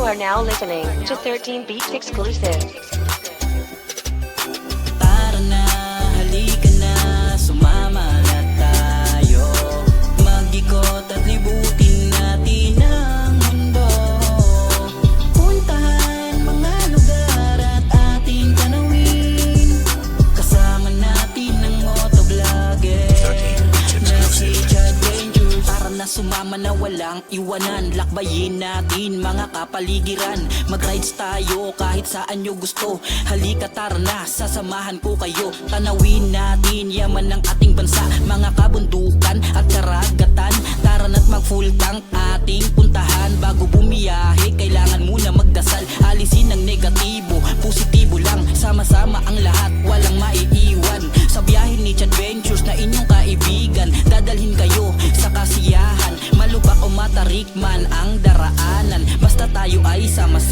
You are now listening to 13 Beats exclusive. Sumama na walang iwanan. Lakbayin natin mga kapaligiran. Mag-rides tayo kahit saan nyo gusto. Halika tara na, sasamahan ko kayo. Tanawin natin yaman ng ating bansa. Mga kabundukan at karagatan. Tara na't mag full tank ating puntahan. Bago bumiyahe, kailangan muna magdasal. Alisin ang negatibo,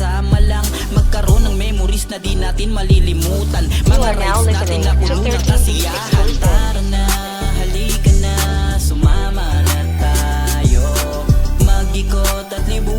sama-sama lang. Magkaroon ng memories na di natin malilimutan. Mga rides natin na to puno ng 13 kasiyahan. Tara na, halika na, sumama na tayo. Mag-ikot at libutin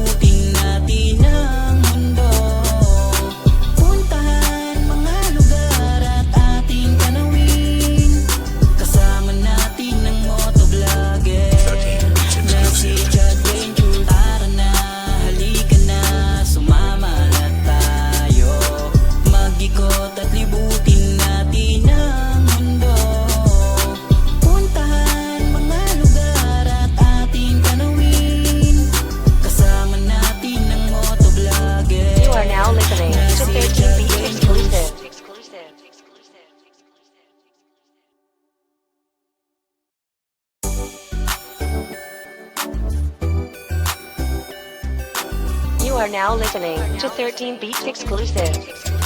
are now listening to 13 Beats exclusive.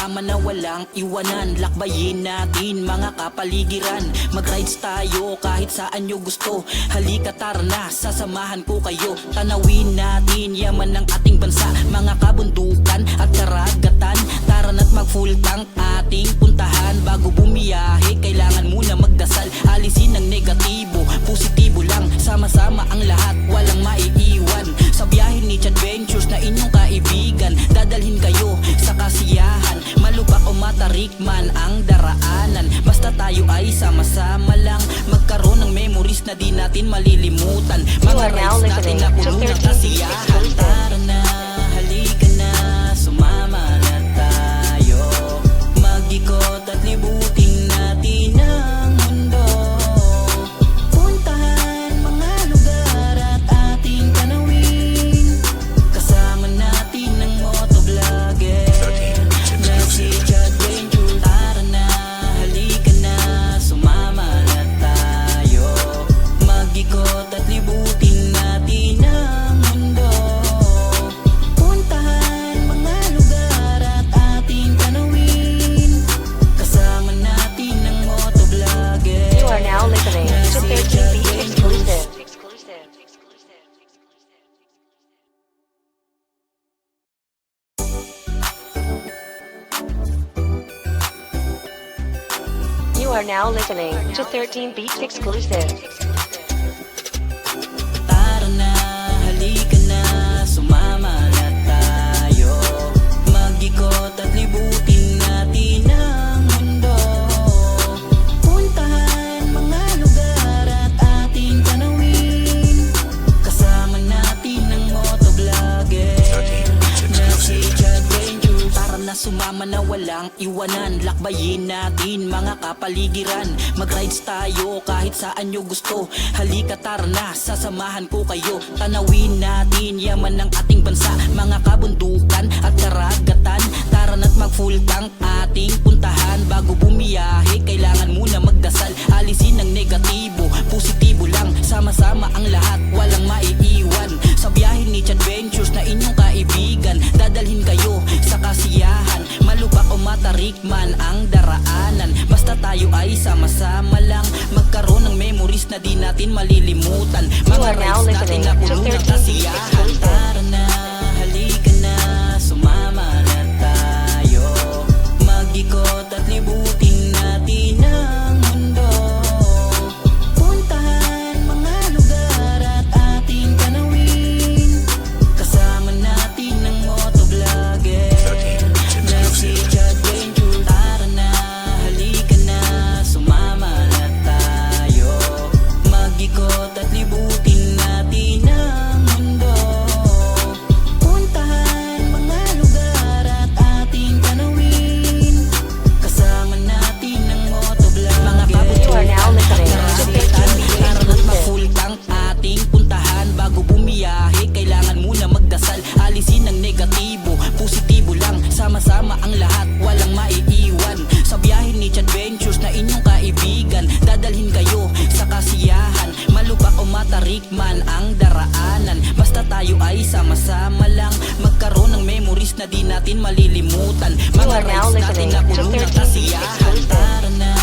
Tara na walang iwanan Lakbayin natin mga kapaligiran. Mag-rides tayo kahit saan nyo gusto. Halika tara na, sasamahan ko kayo. Tanawin natin yaman ng ating bansa. Mga kabundukan at karagatan Tara na't mag full tank. Ating puntahan Bago bumiyahe, kailangan muna magdasal. Alisin ang negatibo, sama-sama lang Magkaroon ng memories na di natin malilimutan. Mga rides natin na puno ng 13 kasiyahan. Tara na, halika na, sumama na tayo. Mag-ikot at libutin You are now listening to 13 Beats exclusive. Na sumama na walang iwanan Lakbayin natin mga kapaligiran. Mag-rides tayo kahit saan nyo gusto. Halika tara na, sasamahan ko kayo. Tanawin natin yaman ng ating bansa. Mga kabundukan at karagatan Tara na't mag full tank ating puntahan. Bago bumiyahe, kailangan muna magdasal. Alisin Sama lang magkaroon ng memories na di natin malilimutan. Mga rights natin na puno ng kasiyahan. Tara na, halika na, sumama na tayo. Mag-ikot at libutan tayo ay sama-sama lang. Magkaroon ng memories na di natin malilimutan. Mga rights natin na puno ng kasiyahan Tara na.